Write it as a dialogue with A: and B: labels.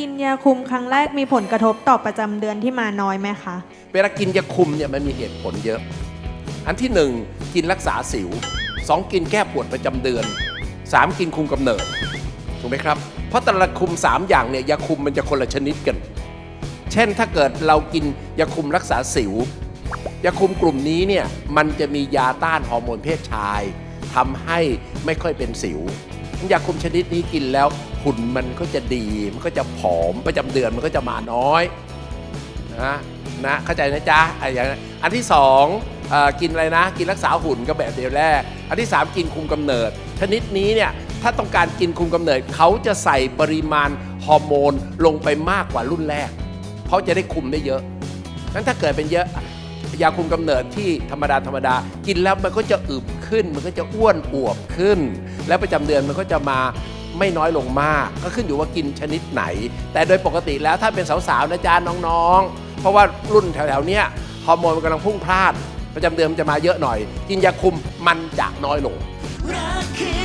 A: กินยาคุมครั้งแรกมีผลกระทบต่อประจำเดือนที่มาน้อยไหมคะ
B: เวลากินยาคุมเนี่ยมันมีเหตุผลเยอะ อันที่หนึ่งกินรักษาสิวสองกินแก้ปวดประจำเดือนสามกินคุมกำเนิดถูกไหมครับ เพราะแต่ละคุมสามอย่างเนี่ยยาคุมมันจะคนละชนิดกัน เช่นถ้าเกิดเรากินยาคุมรักษาสิวยาคุมกลุ่มนี้เนี่ยมันจะมียาต้านฮอร์โมนเพศชายทำให้ไม่ค่อยเป็นสิว ยาคุมชนิดนี้กินแล้ว หุ่นมันก็จะดี มันก็จะผอมประจำเดือนมันก็จะมาน้อยนะนะเข้าใจนะจ๊ะไอ้อย่างนั้นอันที่สองเออกินอะไรนะ กินรักษาหุ่นก็แบบเดียวแรก อันที่สามกินคุมกำเนิด ชนิดนี้เนี่ยถ้าต้องการกินคุมกำเนิดเขาจะใส่ปริมาณฮอร์โมนลงไปมากกว่ารุ่นแรก เพราะจะได้คุมได้เยอะนั้นถ้าเกิดเป็นเยอะยาคุมกำเนิดที่ธรรมดาธรรมดากินแล้วมันก็จะอึบขึ้น มันก็จะอ้วนอวบขึ้น และประจำเดือนมันก็จะมา ไม่น้อยลงมาก ก็ขึ้นอยู่ว่ากินชนิดไหน แต่โดยปกติแล้วถ้าเป็นสาวๆนะจ๊ะน้องๆ เพราะว่ารุ่นแถวๆเนี้ยฮอร์โมนมันกำลังพุ่งพลาด ประจำเดือนมันจะมาเยอะหน่อย กินยาคุมมันจะน้อยลง
C: รักคือ